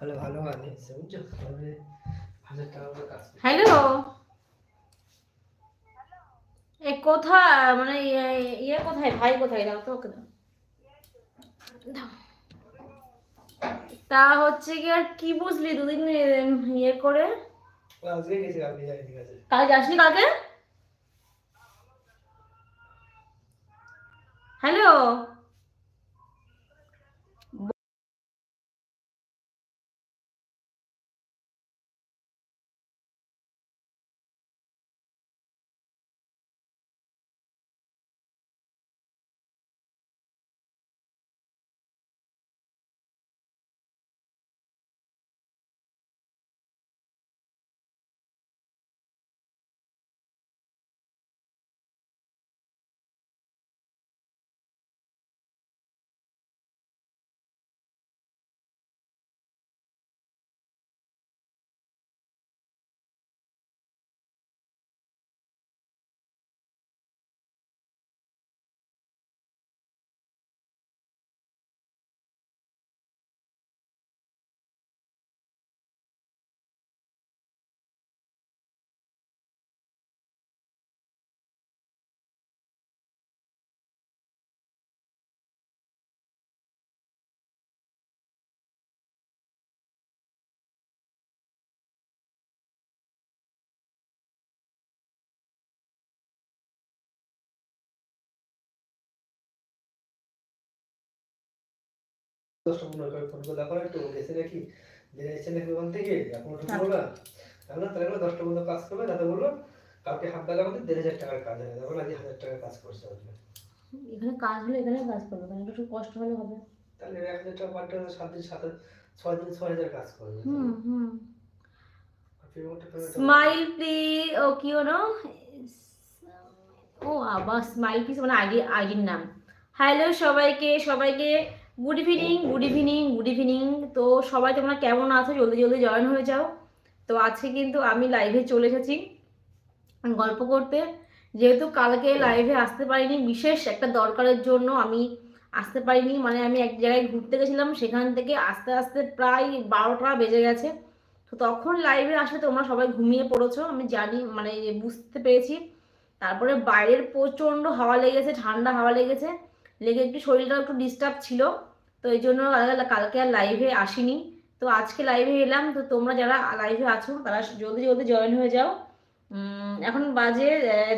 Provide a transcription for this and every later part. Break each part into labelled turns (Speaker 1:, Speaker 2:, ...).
Speaker 1: তাহলে ভালো গান এসছে বুঝছ তাহলে হাজার টাকা কাজ
Speaker 2: হ্যালো এ কোথায়? মানে ইয়ে- কোথায়? ভাই কোথায়? দাও তো ওকে দাও। তা হচ্ছে কি আর কি বুঝলি দুদিন ইয়ে করে? কাল যাসনি কালকে? হ্যালো
Speaker 1: দশটা পনেরো করে ফোন করলে এখন একটু গেছে নাকি বেড়ে নাকি ওখান থেকে? এখন ওটা বলল এখন তাহলে বলল দশটা পর্যন্ত কাজ করবে। তাতে বলল কালকে হাফ বেলা মধ্যে দেড় হাজার টাকার কাজ হবে তখন আজকে হাজার টাকার কাজ করছে
Speaker 2: এখানে কাজ হলে এখানে কাজ করবে এখানে একটু কষ্ট হলে হবে।
Speaker 1: তাহলে এক হাজার টাকা পার টাকা সাত দিন সাত ছয় দিন ছয় হাজার কাজ করবে।
Speaker 2: হুম হুম।
Speaker 1: আর পেমেন্টটা পেমেন্টটা
Speaker 2: স্মাইল প্লিজ ও কি হলো? ও আবার স্মাইল প্লিজ মানে আইডি আইডির নাম। হ্যালো সবাইকে সবাইকে। Good evening good evening good evening তো সবাই তোমরা কেমন আছো? জলদি জলদি জয়েন হয়ে যাও। তো আজকে কিন্তু আমি লাইভে চলে এসেছি গল্প করতে। যেহেতু কালকে লাইভে আসতে পারিনি, বিশেষ একটা দরকারের জন্য আমি আসতে পারিনি। মানে আমি এক জায়গায় ঘুরতে গেছিলাম, সেখান থেকে আস্তে আস্তে প্রায় বারোটা বেজে গেছে। তো তখন লাইভে আসলে তোমরা সবাই ঘুমিয়ে পড়েছো, আমি জানি মানে বুঝতে পেরেছি। তারপরে বাইরের প্রচণ্ড হাওয়া লেগেছে, ঠান্ডা হাওয়া লেগেছে। লেগে একটু শরীরটা একটু ডিস্টার্ব ছিল। তো এই জন্য কালকে- আর লাইভে আসিনি। তো আজকে লাইভে এলাম, তো তোমরা যারা লাইভে আছো, তারা জলদি জলদি জয়েন হয়ে যাও। এখন বাজে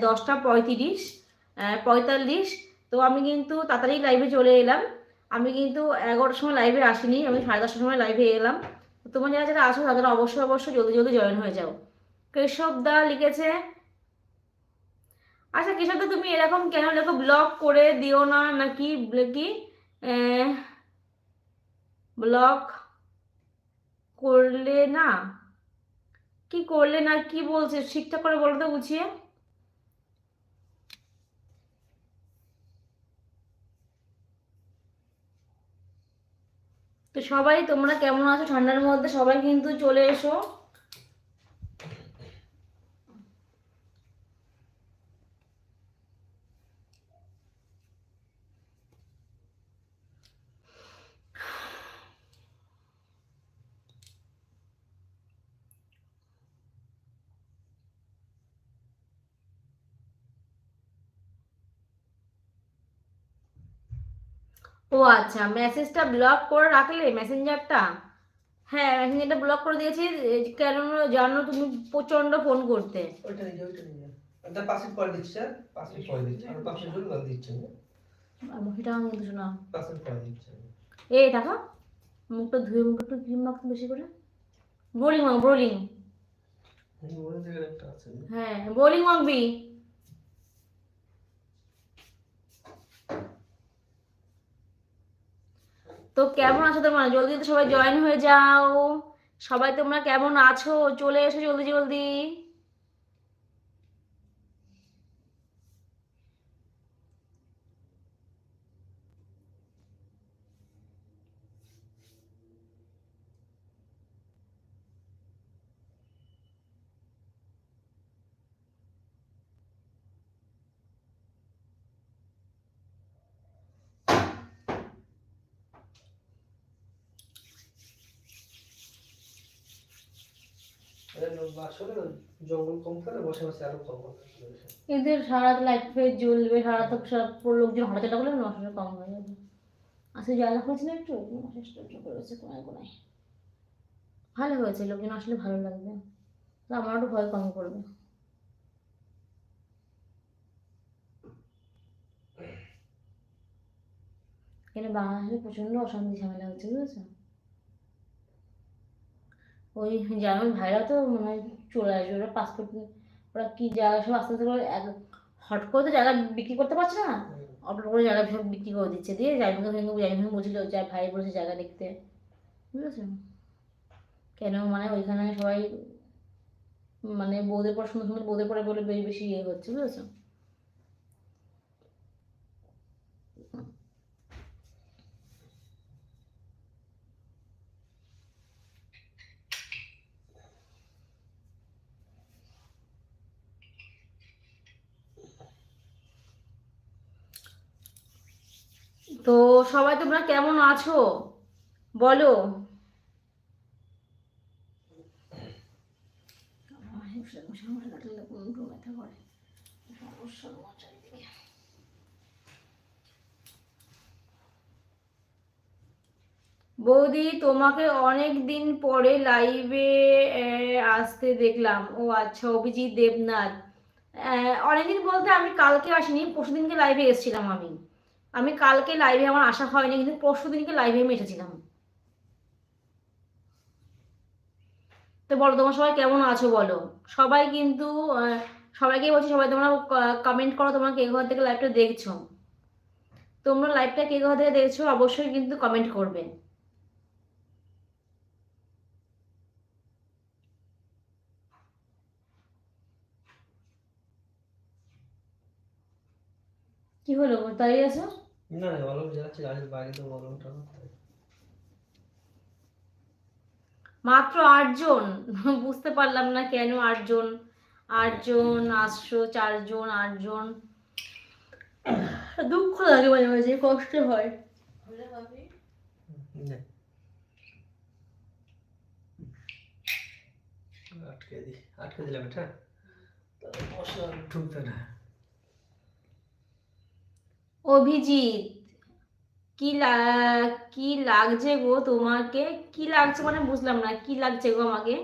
Speaker 2: দশটা পঁয়ত্রিশ পঁয়তাল্লিশ। তো আমি কিন্তু তাড়াতাড়ি লাইভে চলে এলাম। আমি কিন্তু এগারোটার সময় লাইভে আসিনি, আমি সাড়ে দশটার সময় লাইভে এলাম। তোমরা যারা যারা আসো তাদের অবশ্যই অবশ্যই জলদি জলদি জয়েন হয়ে যাও। কেশব দা লিখেছে আচ্ছা কেশব দা, তুমি এরকম কেন লেখো? ব্লক করে দিও না নাকি? কি ব্লক করলে না, কি করলে না, কি বলছে, ঠিকঠাক করে বলো তো বুঝিয়ে। তো সবাই তোমরা কেমন আছো? ঠান্ডার মধ্যে সবাই কিন্তু চলে এসো। ও আচ্ছা মেসেজটা ব্লক করে রাখলে মেসেঞ্জারটা হ্যাঁ মেসেঞ্জারটা ব্লক করে দিয়েছি কেন জানো তুমি প্রচণ্ড ফোন করতে।
Speaker 1: ওইটা নিয়ে ওইটা নিয়ে একটা পাশে পরে দিচ্ছি স্যার। পাশে পরে দিচ্ছি। আর পাশে জন্য গান দিচ্ছেন
Speaker 2: মুখিটা আমি কিন্তু শোনা
Speaker 1: পাশে পরে দিচ্ছেন
Speaker 2: এই টাকা মুখটা ধুয়ে মুখটা একটু ক্রিম মাখতে বেশি করে। বোলিং মাখ বোলিং হ্যাঁ বোলিং মাখবি। তো কেমন আছো তোমরা? জলদি তো সবাই জয়েন হয়ে যাও। সবাই তোমরা কেমন আছো? চলে এসো জলদি জলদি। এদের সারা লাইট ফেট জ্বলবে, সারা তো সব লোকজন হাঁটাচলা করলে মশাটা কম হয়ে যাবে। আসলে জ্বালা করেছে না একটু? মশা স্ট্রোক করেছে কোনায় কোনায়। ভালো হয়েছে, লোকজন আসলে ভালো লাগবে। আমার একটু ভয় কম করবে। এখানে বাংলাদেশে প্রচণ্ড অশান্তি ঝামেলা হচ্ছে, বুঝেছ? ওই জার্মান ভাইরা তো মনে হয় চলে আসবে। ওরা পাসপোর্ট ওরা কি জায়গা সব আস্তে আস্তে করে এক হট করে তো জায়গা বিক্রি করতে পারছে না? অল্প করে জায়গা সব বিক্রি করে দিচ্ছে। দিয়ে জাইমাকে ভেঙে জাইমাকে বলছিল যা ভাই বলেছে জায়গা দেখতে। বুঝেছ কেন? মানে ওইখানে সবাই মানে বৌদের পর সুন্দর সুন্দর বৌদের পরে বলে বেশি বেশি ইয়ে হচ্ছে বুঝেছ? তো সবাই তোমরা কেমন আছো? বলো। বৌদি, তোমাকে অনেক দিন পরে লাইভে আসতে দেখলাম। ও আচ্ছা অভিজিৎ দেবনাথ। অনেকদিন বলতে আমি কালকে আসিনি পরশু দিনকে লাইভে এসেছিলাম আমি। আমি কালকে লাইভে আমার আসা হয়নি, কিন্তু পরশু দিনকে লাইভে আমি এসেছিলাম। তো বলো, তোমার সবাই কেমন আছো বলো? সবাই কিন্তু সবাইকে বলছি, সবাই তোমরা কমেন্ট করো তোমরা কে ঘর থেকে লাইভটা দেখছ। তোমরা লাইভটা কে ঘর থেকে দেখছ, অবশ্যই কিন্তু কমেন্ট করবে। কি হলো? তাই আছো?
Speaker 1: না না বললাম যাচ্ছি গাড়ির বাইরে তো বললামটা
Speaker 2: মাত্র আটজন। বুঝতে পারলাম না কেন আটজন। আটজন আসছো চারজন আটজন। দুঃখ লাগে মাঝে মাঝে কষ্ট হয়।
Speaker 1: আটকে দি আটকে দিলাম এটা। ঢুকবে না।
Speaker 2: অভিজিৎ, কি কি লাগছে গো তোমাকে? কি লাগছে মানে বুঝলাম না, কি লাগছে গো আমাকে?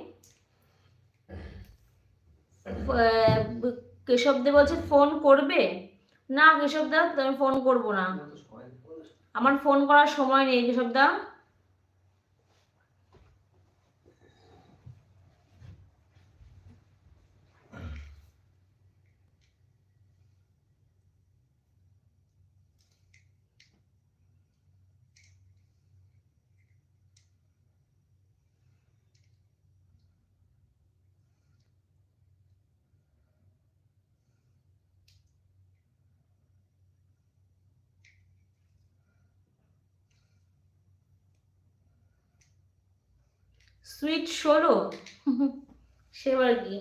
Speaker 2: কেশবদে বলছে ফোন করবে? না কেশবদা আমি ফোন করব না। আমার ফোন করার সময় নেই কেশব সুইট ষোলো? সেবার কি?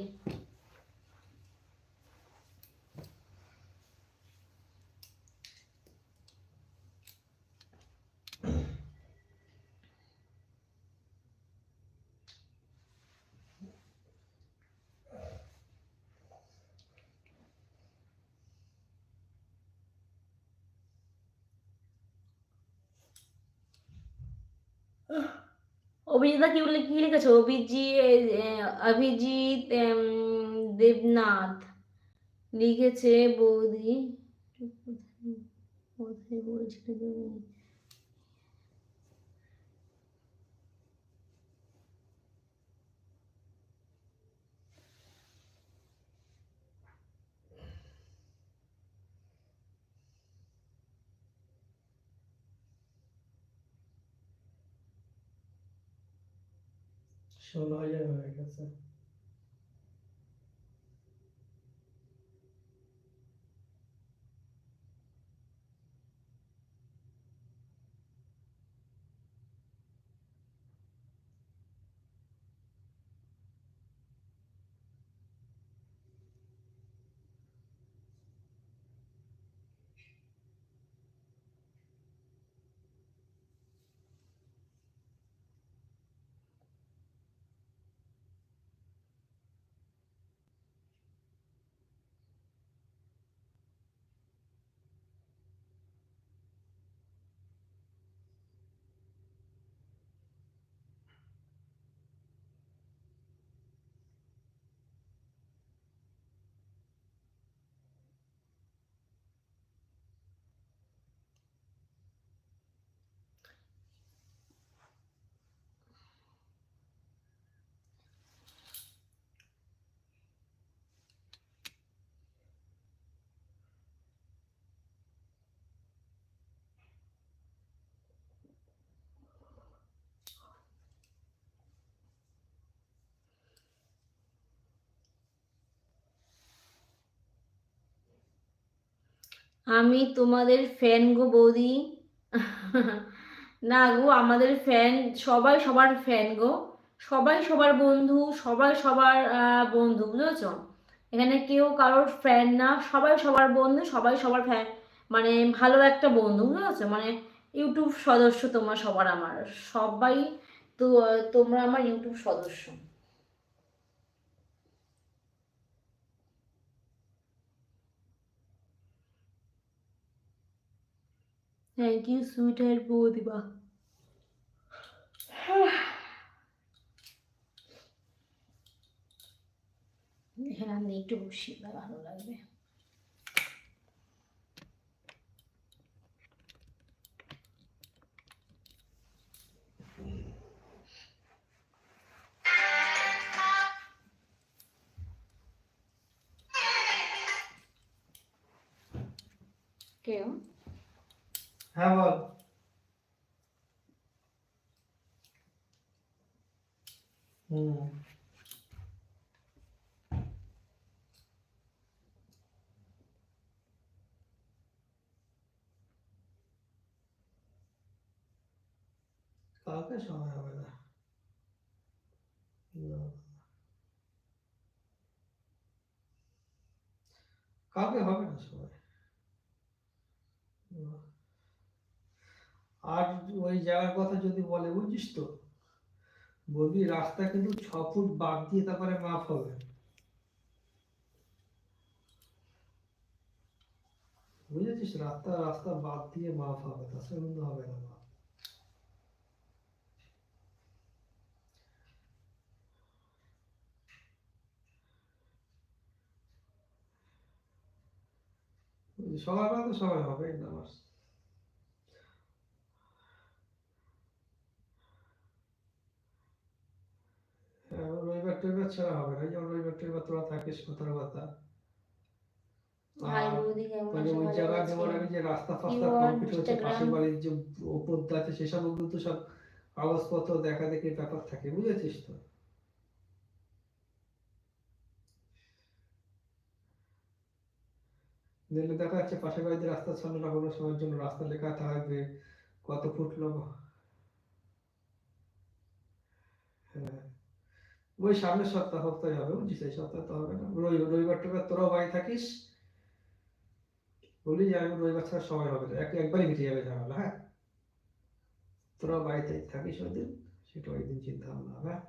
Speaker 2: অভিজিৎদা কি বলে কি লিখেছো অভিজিৎ অভিজিৎ উম, দেবনাথ লিখেছে বৌদি কোথায় বলছিল
Speaker 1: ষোলো হাজার হয়ে গেছে।
Speaker 2: আমি তোমাদের ফ্যান গো বৌদি। না গো, আমাদের ফ্যান সবাই সবার ফ্যান গো। সবাই সবার বন্ধু, সবাই সবার বন্ধু, বুঝেছ? এখানে কেউ কারোর ফ্যান না, সবাই সবার বন্ধু, সবাই সবার ফ্যান মানে ভালো একটা বন্ধু, বুঝেছ? মানে ইউটিউব সদস্য তোমরা সবার আমার। সবাই তো, তোমরা আমার ইউটিউব সদস্য। থ্যাংক ইউ সুইট হার্ট বৌদিবা এখানে আমি একটু বসি ভালো লাগবে। কেউ?
Speaker 1: হ্যাঁ বল হুম কাউকে সময় হবে না না। কাউকে হবে না সময় না। আর ওই জায়গার কথা যদি বলে বুঝছিস তো? বলবি রাস্তা কিন্তু ছ ফুট বাদ দিয়ে তারপরে মাপ হবে। বুঝেছিস? রাস্তা রাস্তা বাদ দিয়ে মাপ হবে তাছাড়া কিন্তু হবে না বুঝলি, সকালবেলা তো সবাই হবে হ্যাঁ, ও রবিবার ছাড়া হবে না যেমন রবিবার টবিবার তোরা থাকিস কোথাও কথা। মানে জায়গা যেমন আমি যে রাস্তা ফাস্তা কমপ্লিট হচ্ছে পাশের বাড়ির যে আছে সেসব কিন্তু সব কাগজপত্র দেখা দেখি ব্যাপার থাকে বুঝেছিস তো? দেখা যাচ্ছে পাশের বাড়িতে রাস্তার সামনে লাগানোর সময়ের জন্য রাস্তা লেখা থাকবে কত ফুট লম্বা হ্যাঁ। ওই সামনের সপ্তাহ সপ্তাহে হবে বুঝছিস এই সপ্তাহে তো হবে না। রবিবার রবিবার টবিবার তোরাও বাড়ি থাকিস। বলি যে আমি রবিবার ছাড়া সময় হবে না। এক একবারই মিটে যাবে ঝামেলা হ্যাঁ? তোরাও বাড়িতে থাকিস ওই দিন, সেটা ওই দিন চিন্তা ভাবনা হবে হ্যাঁ?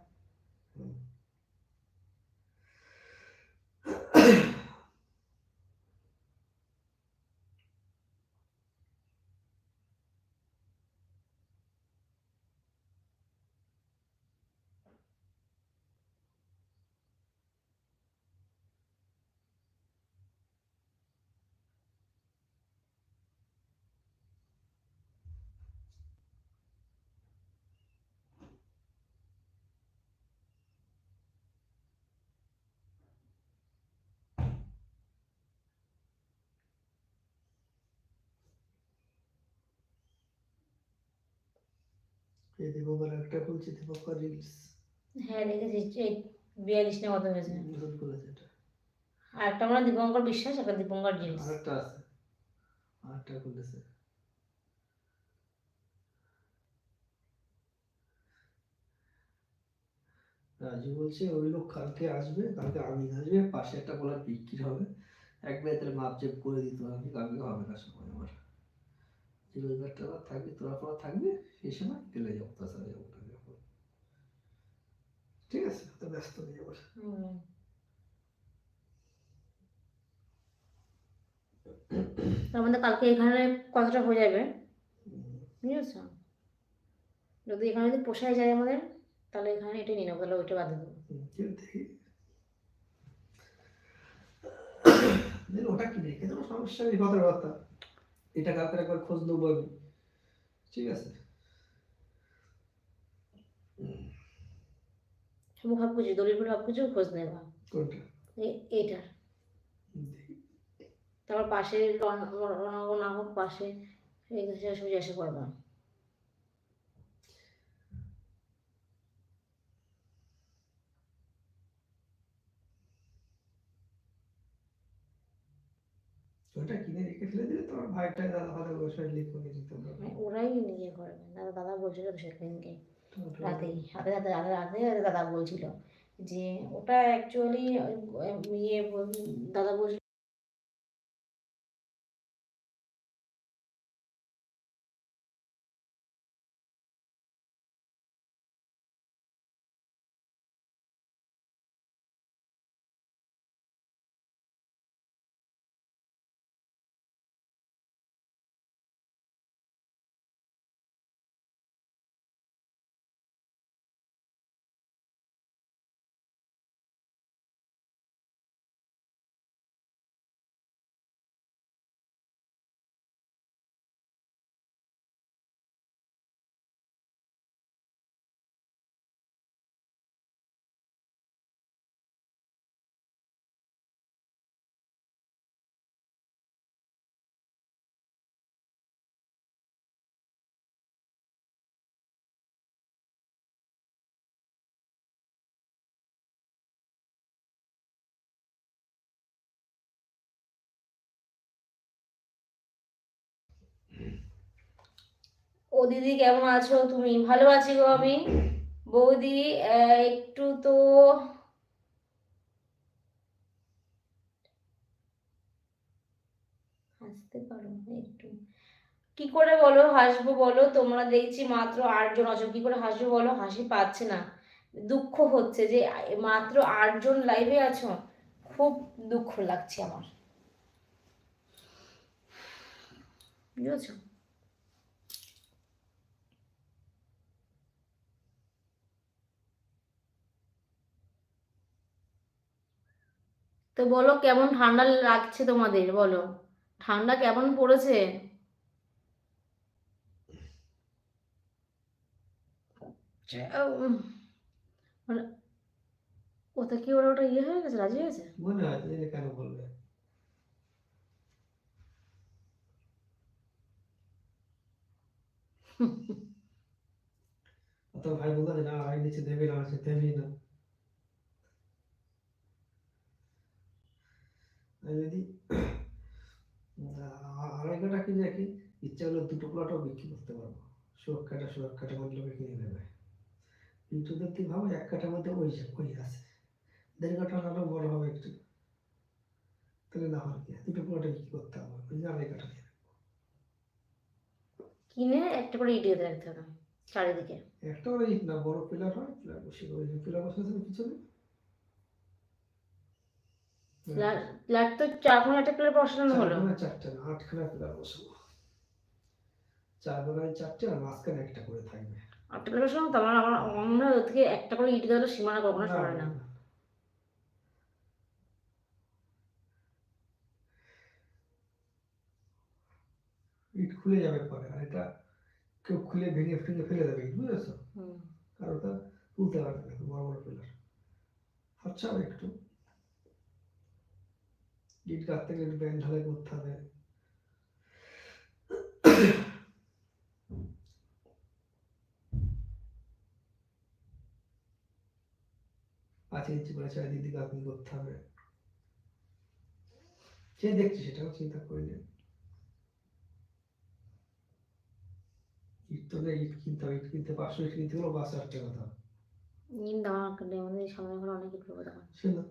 Speaker 1: এই একটা খুলছি রিলস
Speaker 2: হ্যাঁ দেখেছি এই বিয়াল্লিশ না কত হয়েছে।
Speaker 1: নতুন খুলেছে এটা।
Speaker 2: আর একটা আমরা দীপঙ্কর বিশ্বাস একটা দীপঙ্কর
Speaker 1: আরেকটা আছে। আরেকটা খুলেছে রাজু বলছে ওই লোক কালকে আসবে কালকে আমি আসবে পাশে একটা বলার বিক্রি হবে। একবার তাহলে মাপ জেপ করে দিতে হবে কালকে হবে না সময় আমার। যে রবিবারটা আবার থাকবে তোরা পড়া থাকবে সেই সময় গেলে যাব তাছাড়া যাব না যাব ঠিক আছে তো ব্যস্ত হয়ে যাব
Speaker 2: মধ্যে কালকে এখানে কতটা হয়ে যাবে। বুঝেছ? যদি এখানে যদি পোষায় যায় আমাদের তাহলে এখানে এটা নিয়ে নেব তাহলে ওইটা বাদ দেবো
Speaker 1: ওটা কি রেখে দেবো সমস্যা নেই কথার কথা। এটা কালকে একবার খোঁজ নেব আমি। ঠিক আছে?
Speaker 2: আমি ভাবছি দলিলপুর ভাবছি খোঁজ নেবা।
Speaker 1: কোনটা?
Speaker 2: এইটার। তারপর পাশে রণাঙ্গন পাশে এসে সব
Speaker 1: ওটা কিনে রেখে ফেলে দিলে তোমার ভাইটা দাদা ভাই বসে লিখে দিতে যেত।
Speaker 2: মানে ওরাই নিয়ে করবে দাদা দাদা বলছিল তো সেদিনকে
Speaker 1: রাতেই
Speaker 2: রাতে রাতে রাতে রাতে দাদা বলছিল যে ওটা অ্যাকচুয়ালি ইয়ে দাদা বলছিল ও দিদি কেমন আছো? তুমি ভালো আছি গো আমি। বৌদি একটু তো হাসতে পারো একটু। কি করে বলো, হাসবো বলো? তোমরা দেখছি মাত্র আটজন আছো। কি করে হাসবো বলো? হাসি পাচ্ছে না। দুঃখ হচ্ছে যে মাত্র আটজন লাইভে আছো। খুব দুঃখ লাগছে আমার। বুঝেছ? তো বলো কেমন ঠান্ডা লাগছে তোমাদের? বলো। ঠান্ডা কেমন পড়েছে? মানে ওটা কি ওরা ওটা ইয়ে হয়ে গেছে রাজি হয়েছে?
Speaker 1: মনে হয় কেন বলবে তো ভাই বলল যে না আড়াই নিচে দেবে না সে দেবেই না আমি যদি আ- আড়াইটা কিনে রাখি ইচ্ছা হলে দুটো প্লটও বিক্রি করতে পারব। সুরক্ষাটা সুরক্ষাটা মধ্যে কিনে নেবে? কিন্তু যদি ভাবো এক কাঠার মধ্যে ওই ওই আছে। দেড় কাঠা আরও বড় হবে একটু। তাহলে না হয় দুটো প্লটে বিক্রি করতে হবে। ওই আড়াই কাঠা কিনে
Speaker 2: একটা করে ইট গেঁথে রাখতে হবে চারিদিকে।
Speaker 1: একটা ওই না বড় পিলার হয় পিলার বসিয়ে ওই পিলার বসে আছে পিছনে।
Speaker 2: ফ্ল্যাট তো চার একটা প্লেয়ার বসানো হলো।
Speaker 1: চারটে না আটখানা পিলার বসাবো। চার বেলায় চারটে আর মাঝখানে একটা করে থাকবে।
Speaker 2: আটটা বসানো তো আমার আমার হয় থেকে একটা করে ইট গেলে সীমানা কখনো সরে না।
Speaker 1: ইট খুলে যাবে পরে আর এটা কেউ খুলে ভেঙে ফেঙে ফেলে দেবে ইট বুঝেছ। আর ওটা তুলতে পারবে না বড় বড় পিলার। খরচা হবে একটু। ইট গাঁথতে গেলে ব্যান্ড ঢালাই করতে হবে। পাঁচ ইঞ্চি করে চারিদিক গাঁথনি করতে হবে। সে দেখছি সেটাও চিন্তা করিনি ইট তো ইট কিনতে হবে ইট কিনতে পাঁচশো ইট কিনতে গেলেও পাঁচ হাজার টাকা দাম
Speaker 2: আমাদের সামনে ঘরে অনেক ইট পাবো তখন
Speaker 1: সে না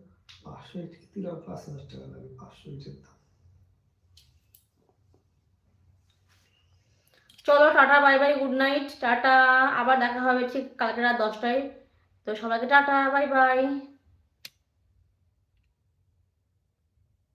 Speaker 1: পাঁচশো ইট কিনতে গেলে পাঁচ হাজার টাকা লাগে পাঁচশো ইটের দাম।
Speaker 2: চলো tata bye bye good night tata. আবার দেখা হবে ঠিক কালকে রাত দশটায়। তো সবাইকে টাটা বাই বাই